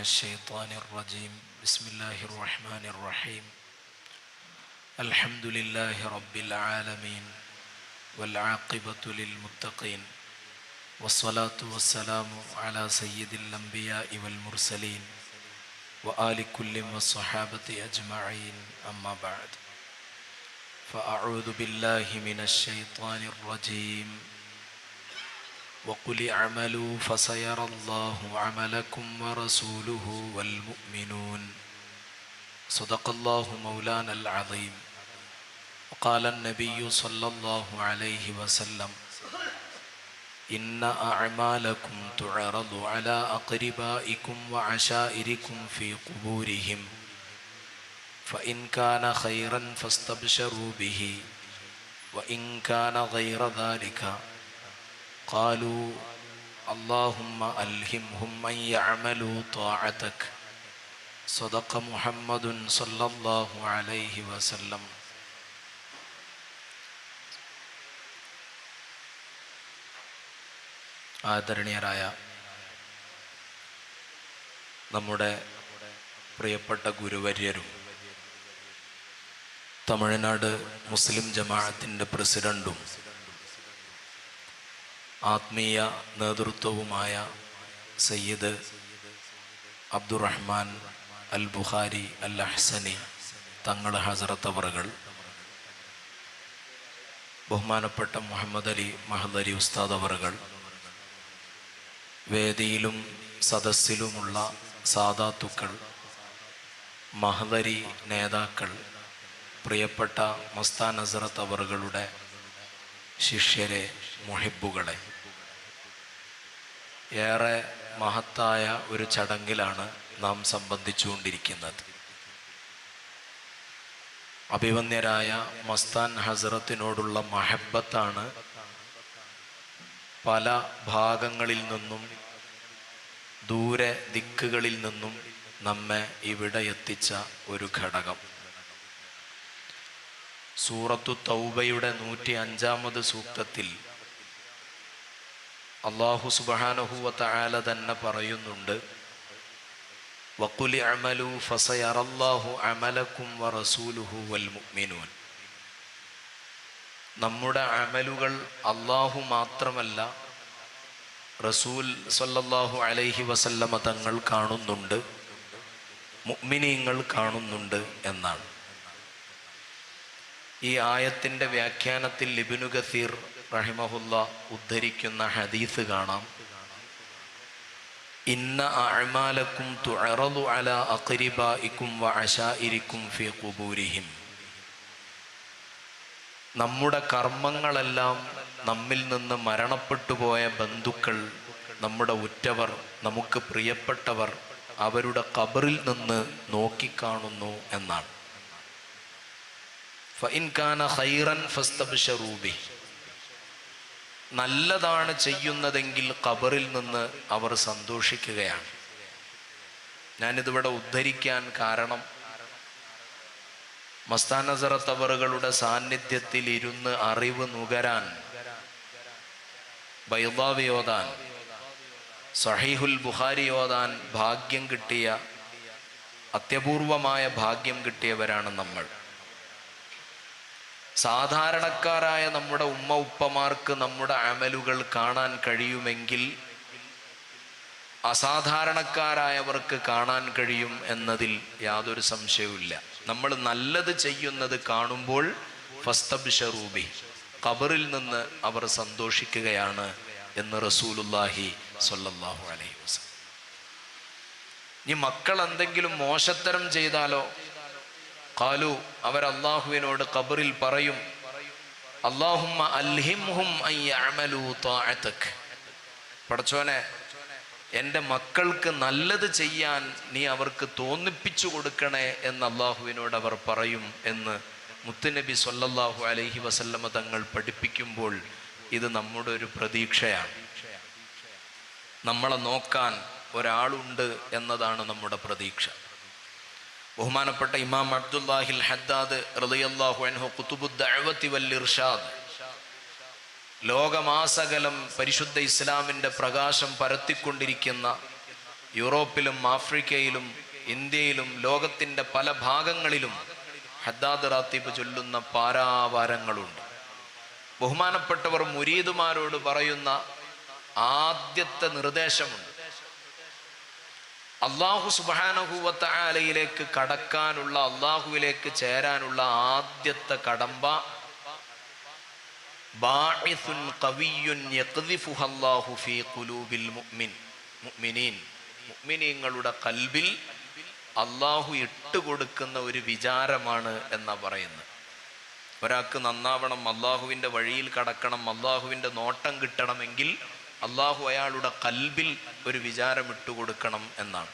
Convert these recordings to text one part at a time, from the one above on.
الشيطان الرجيم. بسم الله الرحمن الرحيم. الحمد لله رب العالمين والعاقبة للمتقين والصلاة والسلام على سيد الأنبياء والمرسلين وآل كل والصحابة أجمعين. أما بعد فأعوذ بالله من الشيطان الرجيم. وقل اعملوا فسيرى الله عملكم ورسوله والمؤمنون. صدق الله مولانا العظيم. وقال النبي صلى الله عليه وسلم إن أعمالكم تعرض على أقربائكم وعشائركم في قبورهم. فإن كان خيرا فاستبشروا به وإن كان غير ذلك قالوا اللهم ألهمهم أن يعملوا طاعتك صدق محمد صلى الله عليه وسلم ആദരണീയരായ നമ്മുടെ പ്രിയപ്പെട്ട ഗുരുവര്യരും തമിഴ്നാട് മുസ്ലിം ജമാഅത്തിൻ്റെ പ്രസിഡന്റും ആത്മീയ നേതൃത്വവുമായ സയ്യിദ് അബ്ദുറഹ്മാൻ അൽ ബുഹാരി അൽ അഹ്സനി തങ്ങൾ ഹസറത്ത് അവറുകൾ ബഹുമാനപ്പെട്ട മുഹമ്മദ് അലി മഹദ് ഉസ്താദ് അവറുകൾ വേദിയിലും സദസ്സിലുമുള്ള സാധാത്തുക്കൾ മഹദരി നേതാക്കൾ പ്രിയപ്പെട്ട മസ്താൻ ഹസറത്ത് അവറുകളുടെ ശിഷ്യരെ മുഹിബുകളെ ഏറെ മഹത്തായ ഒരു ചടങ്ങിലാണ് നാം സംബന്ധിച്ചുകൊണ്ടിരിക്കുന്നത്. അഭിവന്യരായ മസ്താൻ ഹസറത്തിനോടുള്ള മഹബത്താണ് പല ഭാഗങ്ങളിൽ നിന്നും ദൂരെ ദിക്കുകളിൽ നിന്നും നമ്മെ ഇവിടെ എത്തിച്ച ഒരു ഘടകം. സൂറത്തു തൗബയുടെ നൂറ്റി അഞ്ചാമത് സൂക്തത്തിൽ അള്ളാഹു സുബാനഹുവത്ത ആല തന്നെ പറയുന്നുണ്ട് വക്കുലി അമലു ഫസയറല്ലാഹു അമലക്കും വ റസൂലുഹു വൽ മുഅ്മിനൂൻ. നമ്മുടെ അമലുകൾ അള്ളാഹു മാത്രമല്ല റസൂൽ സല്ലല്ലാഹു അലൈഹി വസല്ലമ തങ്ങൾ കാണുന്നുണ്ട് മുഅ്മിനീങ്ങൾ കാണുന്നുണ്ട് എന്നാണ്. ഈ ആയത്തിന്റെ വ്യാഖ്യാനത്തിൽ ലിബിനു ഗസീർ റഹിമഹുല്ല ഉദ്ധരിക്കുന്ന ഹദീസ് കാണാം. ഇന്ന അഴമാലക്കും തുഅറദു അല അഖരിബായിക്കും വ അശാഇരിക്കും ഫി ഖുബൂരിഹിം. നമ്മുടെ കർമ്മങ്ങളെല്ലാം നമ്മിൽ നിന്ന് മരണപ്പെട്ടു പോയ ബന്ധുക്കൾ നമ്മുടെ ഉറ്റവർ നമുക്ക് പ്രിയപ്പെട്ടവർ അവരുടെ കബറിൽ നിന്ന് നോക്കിക്കാണുന്നു എന്നാണ്. നല്ലതാണ് ചെയ്യുന്നതെങ്കിൽ ഖബറിൽ നിന്ന് അവർ സന്തോഷിക്കുകയാണ്. ഞാനിതിവിടെ ഉദ്ധരിക്കാൻ കാരണം മസ്താൻ തവറുകളുടെ സാന്നിധ്യത്തിൽ ഇരുന്ന് അറിവ് നുകരാൻ ബൈബാവിയോദാൻ സഹീഹുൽ ബുഹാരി യോദാൻ ഭാഗ്യം കിട്ടിയ അത്യപൂർവമായ ഭാഗ്യം കിട്ടിയവരാണ് നമ്മൾ. സാധാരണക്കാരായ നമ്മുടെ ഉമ്മ ഉപ്പമാർക്ക് നമ്മുടെ അമലുകൾ കാണാൻ കഴിയുമെങ്കിൽ അസാധാരണക്കാരായവർക്ക് കാണാൻ കഴിയും എന്നതിൽ യാതൊരു സംശയവുമില്ല. നമ്മൾ നല്ലത് ചെയ്യുന്നത് കാണുമ്പോൾ ഫസ്തബ്ഷറൂബി ഖബറിൽ നിന്ന് അവർ സന്തോഷിക്കുകയാണ് എന്ന് റസൂലുല്ലാഹി സ്വല്ലല്ലാഹു അലൈഹി വസല്ലം. ഇനി മക്കൾ എന്തെങ്കിലും മോശത്തരം ചെയ്താലോ? കാലു അവർ അള്ളാഹുവിനോട് കബറിൽ പറയും അള്ളാഹുമ്മ അൽഹിംഹും പടച്ചോനെ എന്റെ മക്കൾക്ക് നല്ലത് ചെയ്യാൻ നീ അവർക്ക് തോന്നിപ്പിച്ചു കൊടുക്കണേ എന്ന് അള്ളാഹുവിനോട് അവർ പറയും എന്ന് മുത്തുനബി സൊല്ലാഹു അലഹി വസല്ലമ തങ്ങൾ പഠിപ്പിക്കുമ്പോൾ ഇത് നമ്മുടെ ഒരു പ്രതീക്ഷയാണ്. നമ്മളെ നോക്കാൻ ഒരാളുണ്ട് എന്നതാണ് നമ്മുടെ പ്രതീക്ഷ. ബഹുമാനപ്പെട്ട ഇമാം അബ്ദുല്ലാഹിൽ ഹദ്ദാദ് റളിയല്ലാഹു അൻഹു ഖുതുബുദ്ദഅവതി വൽ ഇർഷാദ്. ലോകമാസകലം പരിശുദ്ധ ഇസ്ലാമിന്റെ പ്രകാശം പരത്തിക്കൊണ്ടിരിക്കുന്ന യൂറോപ്പിലും ആഫ്രിക്കയിലും ഇന്ത്യയിലും ലോകത്തിന്റെ പല ഭാഗങ്ങളിലും ഹദ്ദാദ് റാത്തീബ് ചൊല്ലുന്ന പാരാവാരങ്ങളുണ്ട്. ബഹുമാനപ്പെട്ടവർ മുരീദുമാരോട് പറയുന്ന ആദ്യത്തെ നിർദ്ദേശമുണ്ട്. അള്ളാഹു സുബാനഹുവത്ത ആലയിലേക്ക് കടക്കാനുള്ള അള്ളാഹുവിലേക്ക് ചേരാനുള്ള ആദ്യത്തെ കടമ്പ മുഅ്മിനീങ്ങളുടെ കൽബിൽ അള്ളാഹു ഇട്ടുകൊടുക്കുന്ന ഒരു വിചാരമാണ് എന്നാ പറയുന്നത്. ഒരാൾക്ക് നന്നാവണം അള്ളാഹുവിന്റെ വഴിയിൽ കടക്കണം അള്ളാഹുവിന്റെ നോട്ടം കിട്ടണമെങ്കിൽ അള്ളാഹു അയാളുടെ കൽബിൽ ഒരു വിചാരം ഇട്ടുകൊടുക്കണം എന്നാണ്.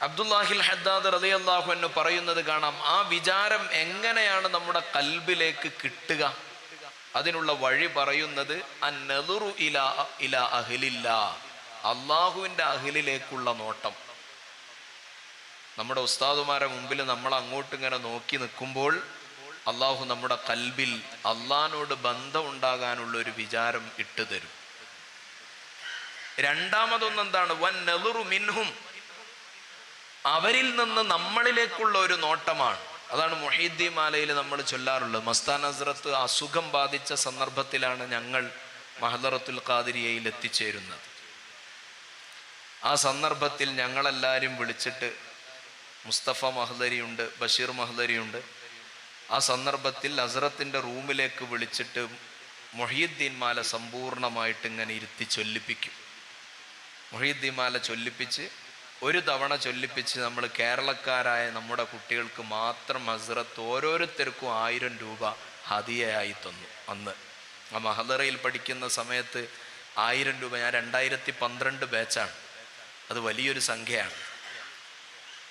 അബ്ദുല്ലാഹിൽ ഹദ്ദാദ് റതി അള്ളാഹു എന്ന് പറയുന്നത് കാണാം ആ വിചാരം എങ്ങനെയാണ് നമ്മുടെ കൽബിലേക്ക് കിട്ടുക? അതിനുള്ള വഴി പറയുന്നത് അന്നതുറു ഇല നോട്ടം. നമ്മുടെ ഉസ്താദുമാരെ മുമ്പിൽ നമ്മൾ അങ്ങോട്ട് ഇങ്ങനെ നോക്കി നിൽക്കുമ്പോൾ അള്ളാഹു നമ്മുടെ കൽബിൽ അള്ളഹാനോട് ബന്ധം ഉണ്ടാകാനുള്ള ഒരു വിചാരം ഇട്ടു തരും. രണ്ടാമതൊന്നെന്താണ്? വൻ നെളുറു മിൻഹും. അവരിൽ നിന്ന് നമ്മളിലേക്കുള്ള ഒരു നോട്ടമാണ്. അതാണ് മൊഹീദ്ദീൻ മാലയിൽ നമ്മൾ ചൊല്ലാറുള്ളത്. മസ്താൻ ഹസ്രത്ത് അസുഖം ബാധിച്ച സന്ദർഭത്തിലാണ് ഞങ്ങൾ മഹദറത്തുൽ ഖാദിരിയയിൽ എത്തിച്ചേരുന്നത്. ആ സന്ദർഭത്തിൽ ഞങ്ങളെല്ലാവരും വിളിച്ചിട്ട് മുസ്തഫ മഹദരിയുണ്ട് ബഷീർ മഹദരിയുണ്ട്. ആ സന്ദർഭത്തിൽ അസറത്തിന്റെ റൂമിലേക്ക് വിളിച്ചിട്ട് മൊഹീദ്ദീൻ മാല സമ്പൂർണമായിട്ട് ഇങ്ങനെ ഇരുത്തി ചൊല്ലിപ്പിക്കും. മൊഹീദ്ദീൻ മാല ചൊല്ലിപ്പിച്ച് ഒരു തവണ ചൊല്ലിപ്പിച്ച് നമ്മൾ കേരളക്കാരായ നമ്മുടെ കുട്ടികൾക്ക് മാത്രം ഹസ്രത്ത് ഓരോരുത്തർക്കും ആയിരം രൂപ ഹതിയായി തന്നു അന്ന്. ആ മഹദറയിൽ പഠിക്കുന്ന സമയത്ത് ആയിരം രൂപ ഞാൻ രണ്ടായിരത്തി പന്ത്രണ്ട് ബാച്ചാണ് അത് വലിയൊരു സംഖ്യയാണ്.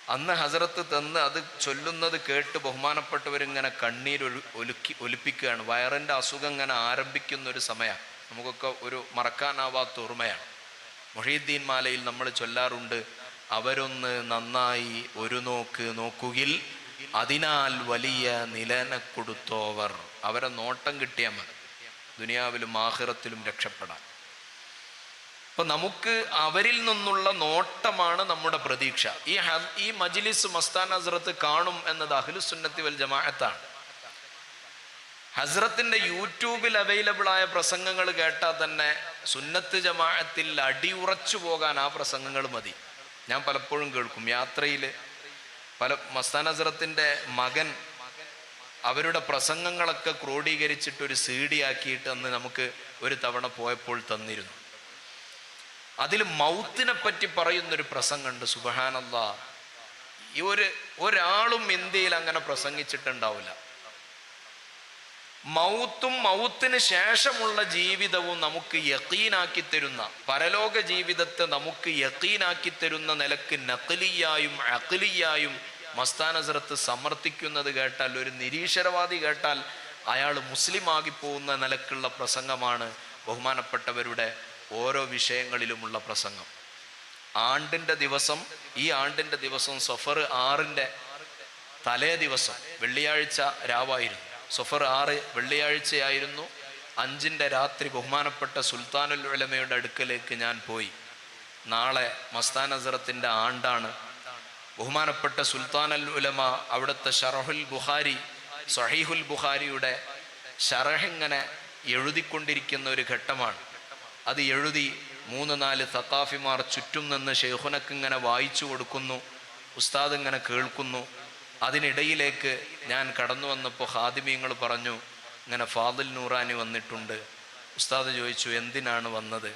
അന്ന് ഹസരത്ത് തന്ന് അത് ചൊല്ലുന്നത് കേട്ട് ബഹുമാനപ്പെട്ടവരിങ്ങനെ കണ്ണീർ ഒലുക്കി ഒലിപ്പിക്കുകയാണ്. വയറിന്റെ അസുഖം ഇങ്ങനെ ആരംഭിക്കുന്ന ഒരു സമയമാണ് നമുക്കൊക്കെ ഒരു മറക്കാനാവാത്ത ഓർമ്മയാണ്. മൊഹീദ്ദീൻ മാലയിൽ നമ്മൾ ചൊല്ലാറുണ്ട് അവരൊന്ന് നന്നായി ഒരു നോക്ക് നോക്കുകിൽ അതിനാൽ വലിയ നിലന കൊടുത്തോവർ. അവരെ നോട്ടം കിട്ടിയാൽ മതി. ദുനിയാവിലും ആഹിറത്തിലും രക്ഷപ്പെടാൻ. അപ്പൊ നമുക്ക് അവരിൽ നിന്നുള്ള നോട്ടമാണ് നമ്മുടെ പ്രതീക്ഷ. ഈ ഈ മജ്ലിസ് മസ്താൻ ഹസ്രത്ത് കാണും എന്നത് അഖിലുസുന്നത്തി വൽ ജമാഅത്താണ്. ഹസ്രത്തിന്റെ യൂട്യൂബിൽ അവൈലബിൾ ആയ പ്രസംഗങ്ങൾ കേട്ടാൽ തന്നെ സുന്നത്ത് ജമാഅത്തിൽ അടിയുറച്ചു പോകാൻ ആ പ്രസംഗങ്ങൾ മതി. ഞാൻ പലപ്പോഴും കേൾക്കും. യാത്രയിൽ പല മസ്താൻ ഹസ്രത്തിന്റെ മകൻ അവരുടെ പ്രസംഗങ്ങളൊക്കെ ക്രോഡീകരിച്ചിട്ട് ഒരു സീഡിയാക്കിയിട്ട് അന്ന് നമുക്ക് ഒരു തവണ പോയപ്പോൾ തന്നിരുന്നു. അതിൽ മൗത്തിനെ പറ്റി പറയുന്നൊരു പ്രസംഗമുണ്ട് സുബഹാനല്ല. ഈ ഒരു ഒരാളും ഇന്ത്യയിൽ അങ്ങനെ പ്രസംഗിച്ചിട്ടുണ്ടാവില്ല. മൗത്തും മൗത്തിന് ശേഷമുള്ള ജീവിതവും നമുക്ക് യക്കീനാക്കി തരുന്ന പരലോക ജീവിതത്തെ നമുക്ക് യക്കീനാക്കി തരുന്ന നിലയ്ക്ക് നക്കലിയായും അക്കലിയായും മസ്താനസറത്ത് സമർത്ഥിക്കുന്നത് കേട്ടാൽ ഒരു നിരീശ്വരവാദി കേട്ടാൽ അയാൾ മുസ്ലിമാകി പോകുന്ന നിലക്കുള്ള പ്രസംഗമാണ് ബഹുമാനപ്പെട്ടവരുടെ ഓരോ വിഷയങ്ങളിലുമുള്ള പ്രസംഗം. ആണ്ടിന്റെ ദിവസം ഈ ആണ്ടിന്റെ ദിവസം സഫർ ആറിന്റെ തലേ ദിവസം വെള്ളിയാഴ്ച രാവായിരുന്നു. സഫർ ആറ് വെള്ളിയാഴ്ചയായിരുന്നു. അഞ്ചിന്റെ രാത്രി ബഹുമാനപ്പെട്ട സുൽത്താനുൽ ഉലമയുടെ അടുക്കലേക്ക് ഞാൻ പോയി. നാളെ മസ്താൻ അസറത്തിന്റെ ആണ്ടാണ്. ബഹുമാനപ്പെട്ട സുൽത്താനുൽ ഉലമ അവിടുത്തെ ഷറഹുൽ ബുഹാരി സഹീഹുൽ ബുഹാരിയുടെ ഷറഹിങ്ങനെ എഴുതിക്കൊണ്ടിരിക്കുന്ന ഒരു ഘട്ടമാണ്. അത് എഴുതി മൂന്ന് നാല് സക്കാഫിമാർ ചുറ്റും നിന്ന് ഷെയ്ഖുനക്ക് ഇങ്ങനെ വായിച്ചു കൊടുക്കുന്നു ഉസ്താദ് ഇങ്ങനെ കേൾക്കുന്നു. അതിനിടയിലേക്ക് ഞാൻ കടന്നു വന്നപ്പോൾ ഹാദിമിയങ്ങൾ പറഞ്ഞു ഇങ്ങനെ ഫാദിൽ നൂറാനി വന്നിട്ടുണ്ട്. ഉസ്താദ് ചോദിച്ചു എന്തിനാണ് വന്നത്?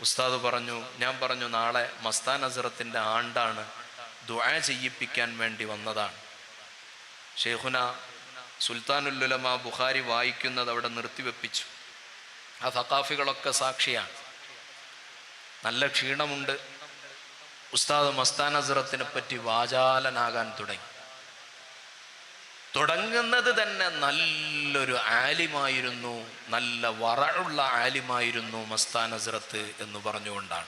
ഉസ്താദ് പറഞ്ഞു ഞാൻ പറഞ്ഞു നാളെ മസ്താൻ അസറത്തിന്റെ ആണ്ടാണ് ദുആ ചെയ്യിപ്പിക്കാൻ വേണ്ടി വന്നതാണ്. ഷെയ്ഖുന സുൽത്താനുല്ലുലമ ബുഖാരി വായിക്കുന്നത് അവിടെ നിർത്തിവെപ്പിച്ചു. ആ സഖാഫികളൊക്കെ സാക്ഷിയാണ്. നല്ല ക്ഷീണമുണ്ട്. ഉസ്താദ് മസ്താൻ അസറത്തിനെ പറ്റി വാചാലനാകാൻ തുടങ്ങി. തുടങ്ങുന്നത് തന്നെ നല്ലൊരു ആലിമായിരുന്നു നല്ല വറയുള്ള ആലിമായിരുന്നു മസ്താൻ അസറത്ത് എന്ന് പറഞ്ഞുകൊണ്ടാണ്.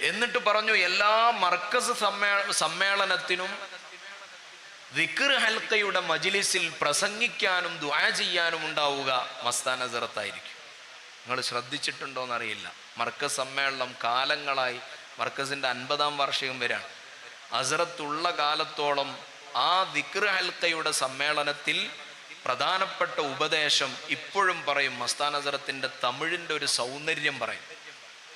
എന്നിട്ട് പറഞ്ഞു എല്ലാ മർക്കസ് സമ്മേ സമ്മേളനത്തിനും ദിക്ർ ഹൽക്കയുടെ മജിലിസിൽ പ്രസംഗിക്കാനും ദ്വാര ചെയ്യാനും ഉണ്ടാവുക മസ്താന സിറത്തായിരിക്കും നിങ്ങൾ ശ്രദ്ധിച്ചിട്ടുണ്ടോയെന്നറിയില്ല മർക്കസ് സമ്മേളനം കാലങ്ങളായി മർക്കസിന്റെ അൻപതാം വാർഷികം വരാണ് അസറത്തുള്ള കാലത്തോളം ആ ദിക്ർ ഹൽക്കയുടെ സമ്മേളനത്തിൽ പ്രധാനപ്പെട്ട ഉപദേശം ഇപ്പോഴും പറയും. മസ്താൻ അസറത്തിന്റെ തമിഴിന്റെ ഒരു സൗന്ദര്യം പറയും.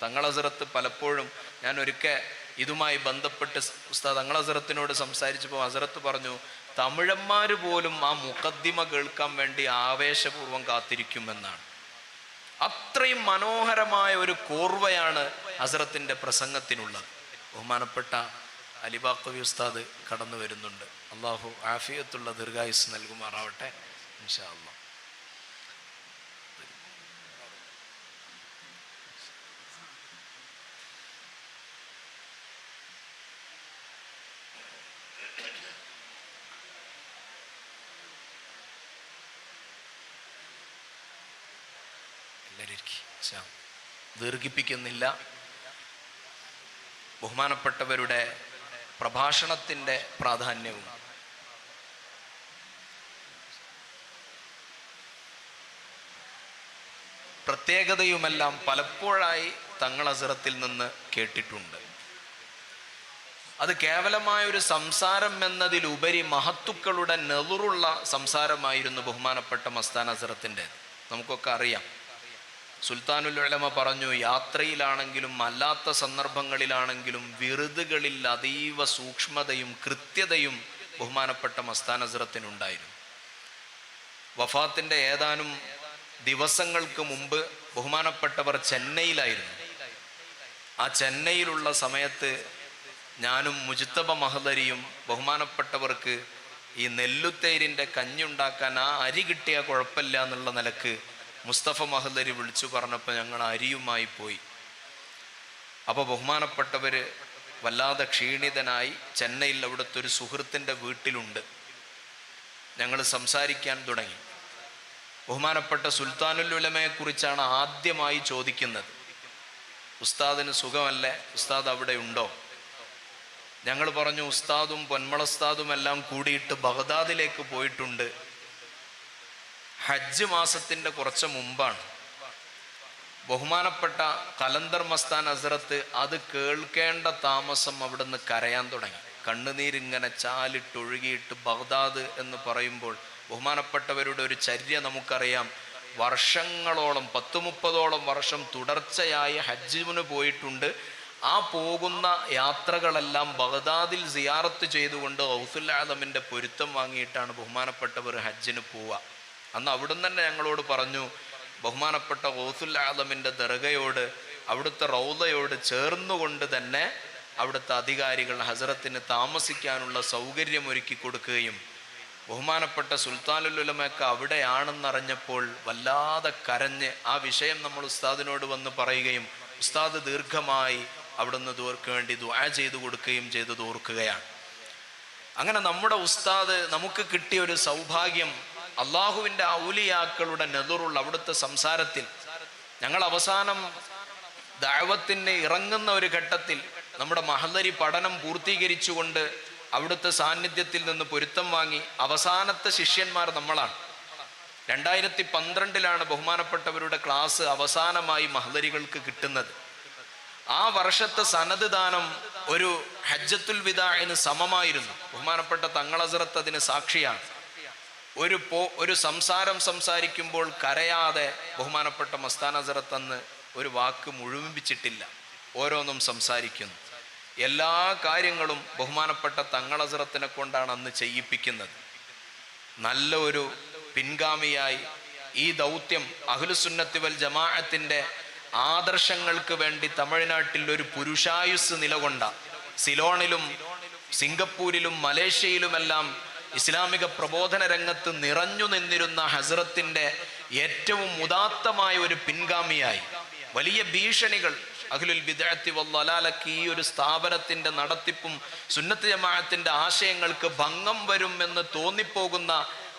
തങ്ങൾ അസറത്ത് പലപ്പോഴും ഞാൻ ഒരിക്കൽ ഇതുമായി ബന്ധപ്പെട്ട് ഉസ്താദ് അങ്ങൾ അസറത്തിനോട് സംസാരിച്ചപ്പോൾ അസറത്ത് പറഞ്ഞു തമിഴന്മാർ പോലും ആ മുഖദ്ദിമ കേൾക്കാൻ വേണ്ടി ആവേശപൂർവം കാത്തിരിക്കുമെന്നാണ്. അത്രയും മനോഹരമായ ഒരു കോർവയാണ് ഹസറത്തിന്റെ പ്രസംഗത്തിനുള്ളത്. ബഹുമാനപ്പെട്ട അലിബാക്കവി ഉസ്താദ് കടന്നു വരുന്നുണ്ട് അള്ളാഹു ആഫിയത്തുള്ള ദീർഘായുസ് നൽകുമാറാവട്ടെ ഇൻഷാ അള്ളാഹ് എല്ലാവരും ദീർഘിപ്പിക്കുന്നില്ല. ബഹുമാനപ്പെട്ടവരുടെ പ്രഭാഷണത്തിന്റെ പ്രാധാന്യവും. പ്രത്യേകതയുമെല്ലാം പലപ്പോഴായി തങ്ങൾ അസറത്തിൽ നിന്ന് കേട്ടിട്ടുണ്ട്. അത് കേവലമായ ഒരു സംസാരം എന്നതിലുപരി മഹത്തുക്കളുടെ നെറുള്ള സംസാരമായിരുന്നു ബഹുമാനപ്പെട്ട മസ്താൻ അസറത്തിന്റെ നമുക്കൊക്കെ അറിയാം. സുൽത്താനുൽ ഉലമ പറഞ്ഞു യാത്രയിലാണെങ്കിലും അല്ലാത്ത സന്ദർഭങ്ങളിലാണെങ്കിലും വിറുതുകളിൽ അതീവ സൂക്ഷ്മതയും കൃത്യതയും ബഹുമാനപ്പെട്ട മസ്താൻ അസറത്തിനുണ്ടായിരുന്നു വഫാത്തിന്റെ ഏതാനും ദിവസങ്ങൾക്ക് മുമ്പ് ബഹുമാനപ്പെട്ടവർ ചെന്നൈയിലായിരുന്നു. ആ ചെന്നൈയിലുള്ള സമയത്ത് ഞാനും മുജിത്തബ മഹദരിയും ബഹുമാനപ്പെട്ടവർക്ക് ഈ നെല്ലുത്തേരിന്റെ കഞ്ഞുണ്ടാക്കാൻ ആ അരി കിട്ടിയ കുഴപ്പമില്ല എന്നുള്ള നിലയ്ക്ക് മുസ്തഫ മഹദരി വിളിച്ചു പറഞ്ഞപ്പോൾ ഞങ്ങൾ അരിയുമായി പോയി. അപ്പോൾ ബഹുമാനപ്പെട്ടവർ വല്ലാതെ ക്ഷീണിതനായി ചെന്നൈയിൽ അവിടുത്തെ ഒരു സുഹൃത്തിന്റെ വീട്ടിലുണ്ട്. ഞങ്ങൾ സംസാരിക്കാൻ തുടങ്ങി. ബഹുമാനപ്പെട്ട സുൽത്താനുൽ ഉലമയെക്കുറിച്ചാണ് ആദ്യമായി ചോദിക്കുന്നത്. ഉസ്താദിന് സുഖമല്ലേ? ഉസ്താദ് അവിടെ ഉണ്ടോ? ഞങ്ങൾ പറഞ്ഞു ഉസ്താദും പൊന്മളസ്താദും എല്ലാം കൂടിയിട്ട് ബഗ്ദാദിലേക്ക് പോയിട്ടുണ്ട്. ഹജ്ജ് മാസത്തിന്റെ കുറച്ച് മുമ്പാണ്. ബഹുമാനപ്പെട്ട കലന്തർ മസ്താൻ അസറത്ത് അത് കേൾക്കേണ്ട താമസം അവിടുന്ന് കരയാൻ തുടങ്ങി. കണ്ണുനീരിങ്ങനെ ചാലിട്ടൊഴുകിയിട്ട് ബഗ്ദാദ് എന്ന് പറയുമ്പോൾ ബഹുമാനപ്പെട്ടവരുടെ ഒരു ചര്യ നമുക്കറിയാം. വർഷങ്ങളോളം പത്തു മുപ്പതോളം വർഷം തുടർച്ചയായി ഹജ്ജിന് പോയിട്ടുണ്ട്. ആ പോകുന്ന യാത്രകളെല്ലാം ബഗ്ദാദിൽ സിയാറത്ത് ചെയ്തുകൊണ്ട് ഔസുൽ ആദമിന്റെ പൊരുത്തം വാങ്ങിയിട്ടാണ് ബഹുമാനപ്പെട്ടവർ ഹജ്ജിന് പോവുക. അന്ന് അവിടുന്ന് തന്നെ ഞങ്ങളോട് പറഞ്ഞു ബഹുമാനപ്പെട്ട ഓസുൽ ആദമിന്റെ ദർഗയോട് അവിടുത്തെ റൗദയോട് ചേർന്നുകൊണ്ട് തന്നെ അവിടുത്തെ അധികാരികൾ ഹസരത്തിന് താമസിക്കാനുള്ള സൗകര്യം ഒരുക്കി കൊടുക്കുകയും ബഹുമാനപ്പെട്ട സുൽത്താനുലുലമയൊക്കെ അവിടെയാണെന്നറിഞ്ഞപ്പോൾ വല്ലാതെ കരഞ്ഞ് ആ വിഷയം നമ്മൾ ഉസ്താദിനോട് വന്ന് പറയുകയും ഉസ്താദ് ദീർഘമായി അവിടുന്ന് ദൂർക്ക് വേണ്ടി ദുആ ചെയ്തു കൊടുക്കുകയും ചെയ്ത് ദൂർക്കുകയാണ് അങ്ങനെ നമ്മുടെ ഉസ്താദ് നമുക്ക് കിട്ടിയ ഒരു സൗഭാഗ്യം അള്ളാഹുവിന്റെ ഔലിയാക്കളുടെ നെതുറുള്ള അവിടുത്തെ സംസാരത്തിൽ ഞങ്ങൾ അവസാനം ദൈവത്തിന് ഇറങ്ങുന്ന ഒരു ഘട്ടത്തിൽ നമ്മുടെ മഹലരി പഠനം പൂർത്തീകരിച്ചുകൊണ്ട് അവിടുത്തെ സാന്നിധ്യത്തിൽ നിന്ന് പൊരുത്തം വാങ്ങി അവസാനത്തെ ശിഷ്യന്മാർ നമ്മളാണ്. രണ്ടായിരത്തി പന്ത്രണ്ടിലാണ് ബഹുമാനപ്പെട്ടവരുടെ ക്ലാസ് അവസാനമായി മഹലരികൾക്ക് കിട്ടുന്നത്. ആ വർഷത്തെ സനത് ദാനം ഒരു ഹജ്ജത്തുൽ വിദാഇന് സമമായിരുന്നു. ബഹുമാനപ്പെട്ട തങ്ങളസറത്ത് അതിന് സാക്ഷിയാണ്. ഒരു പോ ഒരു സംസാരം സംസാരിക്കുമ്പോൾ കരയാതെ ബഹുമാനപ്പെട്ട മസ്താന അസറത്ത് അന്ന് ഒരു വാക്ക് മുഴുമിപ്പിച്ചിട്ടില്ല ഓരോന്നും സംസാരിക്കുന്നു. എല്ലാ കാര്യങ്ങളും ബഹുമാനപ്പെട്ട തങ്ങളസറത്തിനെ കൊണ്ടാണ് അന്ന് ചെയ്യിപ്പിക്കുന്നത്. നല്ല ഒരു പിൻഗാമിയായി ഈ ദൗത്യം അഹ്ലുസുന്നത്തി വൽ ജമാഅത്തിന്റെ ആദർശങ്ങൾക്ക് വേണ്ടി തമിഴ്നാട്ടിൽ ഒരു പുരുഷായുസ് നിലകൊണ്ട. സിലോണിലും സിംഗപ്പൂരിലും മലേഷ്യയിലുമെല്ലാം ഇസ്ലാമിക പ്രബോധന രംഗത്ത് നിറഞ്ഞു നിന്നിരുന്ന ഹസ്രത്തിന്റെ ഏറ്റവും ഉദാത്തമായ ഒരു പിൻഗാമിയായി. വലിയ ഭീഷണികൾ അഖിലുൽ ബിദഅത്തി വല്ലാലക്ക് ഈ ഒരു സ്ഥാപനത്തിന്റെ നടത്തിപ്പും സുന്നത്ത് ജമാഅത്തിന്റെ ആശയങ്ങൾക്ക് ഭംഗം വരും എന്ന് തോന്നിപ്പോകുന്ന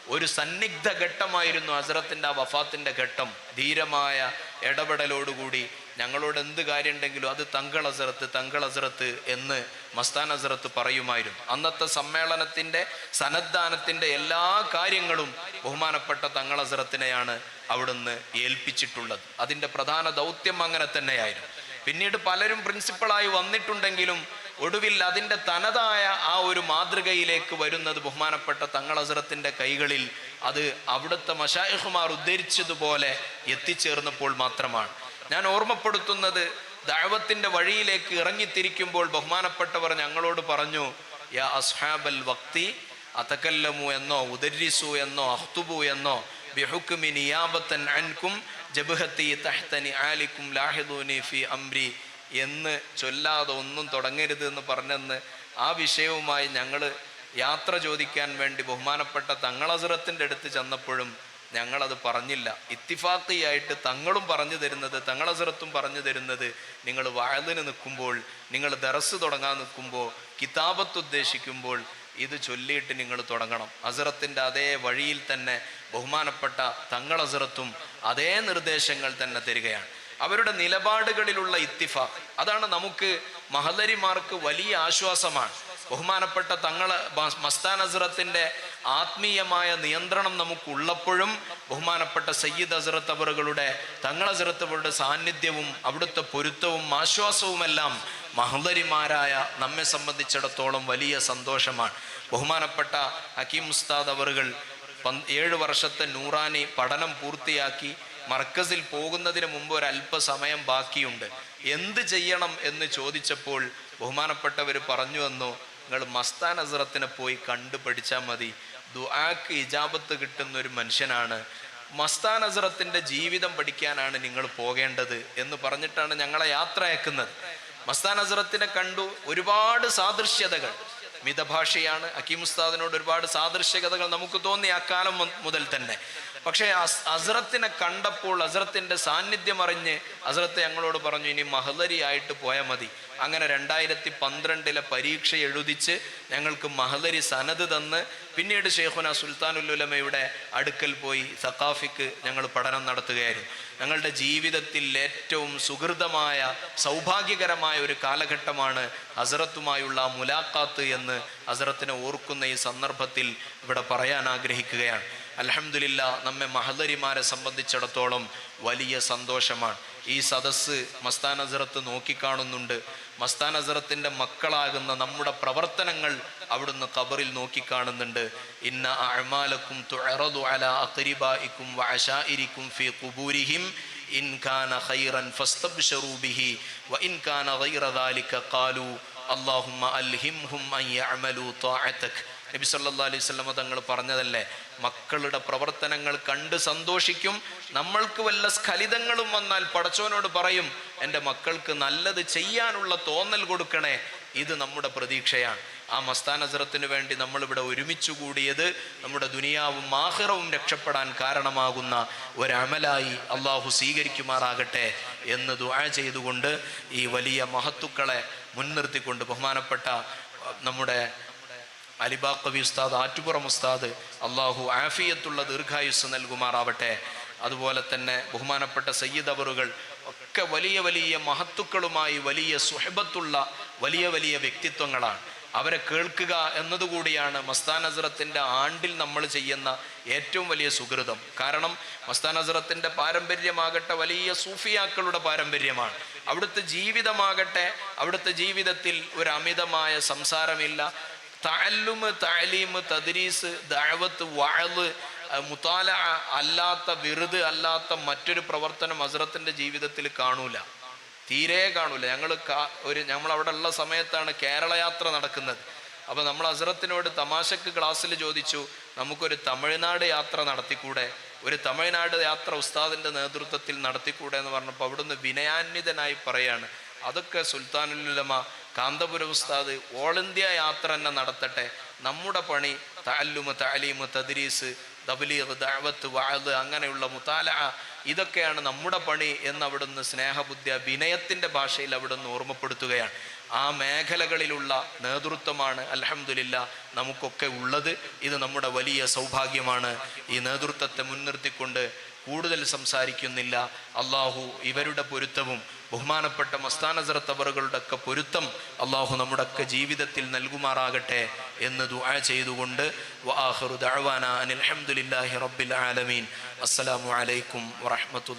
ഒരു സന്നിഗ്ധ ഘട്ടമായിരുന്നു ഹസ്രത്തിന്റെ ആ വഫാത്തിന്റെ ഘട്ടം. ധീരമായ ഇടപെടലോടുകൂടി ഞങ്ങളോട് എന്ത് കാര്യം ഉണ്ടെങ്കിലും അത് തങ്കൾ അസറത്ത് തങ്കൾ അസറത്ത് എന്ന് മസ്താൻ അസറത്ത് പറയുമായിരുന്നു. അന്നത്തെ സമ്മേളനത്തിന്റെ സന്നദ്ധാനത്തിന്റെ എല്ലാ കാര്യങ്ങളും ബഹുമാനപ്പെട്ട തങ്ങൾ അസറത്തിനെയാണ് അവിടുന്ന് ഏൽപ്പിച്ചിട്ടുള്ളത്. അതിന്റെ പ്രധാന ദൗത്യം അങ്ങനെ തന്നെയായിരുന്നു. പിന്നീട് പലരും പ്രിൻസിപ്പളായി വന്നിട്ടുണ്ടെങ്കിലും ഒടുവിൽ അതിന്റെ തനതായ ആ ഒരു മാതൃകയിലേക്ക് വരുന്നത് ബഹുമാനപ്പെട്ട തങ്ങൾ അസറത്തിന്റെ കൈകളിൽ അത് അവിടുത്തെ മഷായഹുമാർ ഉദ്ധരിച്ചതുപോലെ എത്തിച്ചേർന്നപ്പോൾ മാത്രമാണ്. ഞാൻ ഓർമ്മപ്പെടുത്തുന്നത് ദൈവത്തിന്റെ വഴിയിലേക്ക് ഇറങ്ങിത്തിരിക്കുമ്പോൾ ബഹുമാനപ്പെട്ടവർ ഞങ്ങളോട് പറഞ്ഞു യാ അസ്ഹാബൽ വക്തി അതക്കല്ലമു എന്നോ ഉദരിസു എന്നോ അഹ്തുബു എന്നോ ബിഹുക്കുമി നിയാബത്തൻ അൻകും ജബുഹത്തി തഹ്തനി ആലിക്കും ലാഹിദൂനി ഫി അംരി എന്ന് ചൊല്ലാതെ ഒന്നും തുടങ്ങരുത് എന്ന് പറഞ്ഞെന്ന് ആ വിഷയവുമായി ഞങ്ങൾ യാത്ര ചോദിക്കാൻ വേണ്ടി ബഹുമാനപ്പെട്ട തങ്ങളസുറത്തിന്റെ അടുത്ത് ചെന്നപ്പോഴും ഞങ്ങളത് പറഞ്ഞില്ല. ഇത്തിഫാക്കിയായിട്ട് തങ്ങളും പറഞ്ഞു തരുന്നത് തങ്ങളസുറത്തും പറഞ്ഞു തരുന്നത് നിങ്ങൾ വാഴലിന് നിൽക്കുമ്പോൾ നിങ്ങൾ ദറസ് തുടങ്ങാൻ നിൽക്കുമ്പോൾ കിതാബത്ത് ഉദ്ദേശിക്കുമ്പോൾ ഇത് ചൊല്ലിയിട്ട് നിങ്ങൾ തുടങ്ങണം. അസറത്തിന്റെ അതേ വഴിയിൽ തന്നെ ബഹുമാനപ്പെട്ട തങ്ങൾ അസറത്തും അതേ നിർദ്ദേശങ്ങൾ തന്നെ തരികയാണ്. അവരുടെ നിലപാടുകളിലുള്ള ഇത്തിഫാഖ് അതാണ് നമുക്ക് മഹലരിമാർക്ക് വലിയ ആശ്വാസമാണ്. ബഹുമാനപ്പെട്ട തങ്ങൾ മസ്താൻ അസറത്തിന്റെ ആത്മീയമായ നിയന്ത്രണം നമുക്കുള്ളപ്പോഴും ബഹുമാനപ്പെട്ട സയ്യിദ് അസറത്ത് അവറുകളുടെ തങ്ങൾ അസറത്ത് അവരുടെ സാന്നിധ്യവും അവിടുത്തെ പൊരുത്തവും ആശ്വാസവുമെല്ലാം മഹദരിമാരായ നമ്മെ സംബന്ധിച്ചിടത്തോളം വലിയ സന്തോഷമാണ്. ബഹുമാനപ്പെട്ട ഹക്കീം ഉസ്താദ് അവറുകൾ ഏഴ് വർഷത്തെ നൂറാനി പഠനം പൂർത്തിയാക്കി മർക്കസിൽ പോകുന്നതിന് മുമ്പ് ഒരു അല്പസമയം ബാക്കിയുണ്ട്. എന്ത് ചെയ്യണം എന്ന് ചോദിച്ചപ്പോൾ ബഹുമാനപ്പെട്ടവർ പറഞ്ഞു വന്നു നിങ്ങൾ മസ്താൻ അസറത്തിനെ പോയി കണ്ടു പഠിച്ചാൽ മതി. ദുആക്ക് ഇജാബത്ത് കിട്ടുന്ന ഒരു മനുഷ്യനാണ്. മസ്താൻ അസറത്തിന്റെ ജീവിതം പഠിക്കാനാണ് നിങ്ങൾ പോകേണ്ടത് എന്ന് പറഞ്ഞിട്ടാണ് ഞങ്ങളെ യാത്ര അയക്കുന്നത് മസ്താൻ അസറത്തിനെ കണ്ടു ഒരുപാട് സാദൃശ്യതകൾ. മിതഭാഷയാണ്. അക്കീം ഉസ്താദിനോട് ഒരുപാട് സാദൃശ്യകഥകൾ നമുക്ക് തോന്നി കാലം മുതൽ തന്നെ. പക്ഷേ അസറത്തിനെ കണ്ടപ്പോൾ അസറത്തിന്റെ സാന്നിധ്യം അറിഞ്ഞ് അസറത്ത് ഞങ്ങളോട് പറഞ്ഞു ഇനി മഹലരി ആയിട്ട് പോയാൽ മതി. അങ്ങനെ രണ്ടായിരത്തി പന്ത്രണ്ടിലെ പരീക്ഷ എഴുതിച്ച് ഞങ്ങൾക്ക് മഹലരി സനത് തന്ന് പിന്നീട് ഷെയ്ഖുന സുൽത്താനുല്ലുലമയുടെ അടുക്കൽ പോയി സക്കാഫിക്ക് ഞങ്ങൾ പഠനം നടത്തുകയായിരുന്നു. ഞങ്ങളുടെ ജീവിതത്തിൽ ഏറ്റവും സുഹൃതമായ സൗഭാഗ്യകരമായ ഒരു കാലഘട്ടമാണ് ഹസറത്തുമായുള്ള മുലാഖാത്ത് എന്ന് ഹസറത്തിനെ ഓർക്കുന്ന ഈ സന്ദർഭത്തിൽ ഇവിടെ പറയാൻ ആഗ്രഹിക്കുകയാണ്. അലഹമില്ല നമ്മെ മഹദരിമാരെ സംബന്ധിച്ചിടത്തോളം വലിയ സന്തോഷമാണ്. ഈ സദസ്സ് മസ്താൻ അസറത്ത് നോക്കിക്കാണുന്നുണ്ട്. മസ്താൻ അസറത്തിന്റെ മക്കളാകുന്ന നമ്മുടെ പ്രവർത്തനങ്ങൾ അവിടുന്ന് ഖബറിൽ നോക്കിക്കാണുന്നുണ്ട്. ഇന്ന അഅ്മാലക്കും തുഅറദു അലാ അഖരിബായിക്കും വഅശാഇരിക്കും ഫീ ഖുബൂരിഹിം ഇൻ കാന ഖൈറൻ ഫസ്തബ്ശറൂ ബിഹി വഇൻ കാന ഗൈറ ദാലിക ഖാലു അല്ലാഹുമ്മ അൽഹിംഹും അൻ യഅമലു നബി സല്ലാ അലൈഹി വസല്ലമ തങ്ങൾ പറഞ്ഞതല്ലേ? മക്കളുടെ പ്രവർത്തനങ്ങൾ കണ്ട് സന്തോഷിക്കും. നമ്മൾക്ക് വല്ല സ്ഖലിതങ്ങളും വന്നാൽ പടച്ചോനോട് പറയും എന്റെ മക്കൾക്ക് നല്ലത് ചെയ്യാനുള്ള തോന്നൽ കൊടുക്കണേ. ഇത് നമ്മുടെ പ്രതീക്ഷയാണ്. ആ മസ്താൻ അസറത്തിന് വേണ്ടി നമ്മളിവിടെ ഒരുമിച്ച് കൂടിയത് നമ്മുടെ ദുനിയാവും ആഹ്റവും രക്ഷപ്പെടാൻ കാരണമാകുന്ന ഒരമലായി അള്ളാഹു സ്വീകരിക്കുമാറാകട്ടെ എന്ന് ദുആ ചെയ്തുകൊണ്ട് ഈ വലിയ മഹത്തുക്കളെ മുൻനിർത്തിക്കൊണ്ട് ബഹുമാനപ്പെട്ട നമ്മുടെ അലിബാക്കവി ഉസ്താദ് ആറ്റുപുറം ഉസ്താദ് അള്ളാഹു ആഫിയത്തുള്ള ദീർഘായുസ് നൽകുമാറാവട്ടെ. അതുപോലെ തന്നെ ബഹുമാനപ്പെട്ട സയ്യിദ് അവറുകൾ ഒക്കെ വലിയ വലിയ മഹത്തുക്കളുമായി വലിയ സുഹബത്തുള്ള വലിയ വലിയ വ്യക്തിത്വങ്ങളാണ്. അവരെ കേൾക്കുക എന്നതുകൂടിയാണ് മസ്താൻ അസറത്തിന്റെ ആണ്ടിൽ നമ്മൾ ചെയ്യുന്ന ഏറ്റവും വലിയ സുഹൃതം. കാരണം മസ്താൻ അസറത്തിന്റെ പാരമ്പര്യമാകട്ടെ വലിയ സൂഫിയാക്കളുടെ പാരമ്പര്യമാണ്. അവിടുത്തെ ജീവിതമാകട്ടെ അവിടുത്തെ ജീവിതത്തിൽ ഒരു അമിതമായ സംസാരമില്ല. തഅല്ലുമ് തഅലീമ് തദ്രീസ് ദഅവത്ത് വഅൽ മുത്താല അല്ലാത്ത വിറുത് അല്ലാത്ത മറ്റൊരു പ്രവർത്തനം ഹസ്രത്തിന്റെ ജീവിതത്തിൽ കാണൂല. തീരെ കാണൂല. ഞങ്ങൾ ഒരു നമ്മൾ അവിടെ ഉള്ള സമയത്താണ് കേരള യാത്ര നടക്കുന്നത്. അപ്പോൾ നമ്മൾ ഹസ്രത്തിനോട് തമാശക്ക് ക്ലാസ്സിൽ ചോദിച്ചു നമുക്കൊരു തമിഴ്നാട് യാത്ര നടത്തിക്കൂടെ? ഒരു തമിഴ്നാട് യാത്ര ഉസ്താദിന്റെ നേതൃത്വത്തിൽ നടത്തിക്കൂടെ? എന്ന് പറഞ്ഞപ്പോൾ അവിടുന്ന് വിനയാന്വിതനായി പറയാണ്. അതൊക്കെ സുൽത്താനുലുലമ കാന്തപുരം ഉസ്താദ് ഓൾ ഇന്ത്യ യാത്ര തന്നെ നടത്തട്ടെ. നമ്മുടെ പണി താലുമ താലീമ് തദ്രീസ് ദബലി ദഅവത്ത് വഅദ് അങ്ങനെയുള്ള മുത്താല ഇതൊക്കെയാണ് നമ്മുടെ പണി എന്ന് അവിടുന്ന് സ്നേഹബുദ്ധിയ വിനയത്തിന്റെ ഭാഷയിൽ അവിടുന്ന് ഓർമ്മപ്പെടുത്തുകയാണ്. ആ മേഖലകളിലുള്ള നേതൃത്വമാണ് അൽഹംദുലില്ല നമുക്കൊക്കെ ഉള്ളത്. ഇത് നമ്മുടെ വലിയ സൗഭാഗ്യമാണ്. ഈ നേതൃത്വത്തെ മുൻനിർത്തിക്കൊണ്ട് കൂടുതൽ സംസാരിക്കുന്നില്ല. അള്ളാഹു ഇവരുടെ പൊരുത്തവും ബഹുമാനപ്പെട്ട മസ്താനസറത്ത് അവറുകളുടെ ഒക്കെ പൊരുത്തം അള്ളാഹു നമ്മുടെ ഒക്കെ ജീവിതത്തിൽ നൽകുമാറാകട്ടെ എന്ന് ദുആ ചെയ്തുകൊണ്ട് ദഅവാന അനിൽ ഹംദുലില്ലാഹി റബ്ബിൽ ആലമീൻ. അസ്സലാമു അലൈക്കും വറഹ്മത്തുള്ളാഹി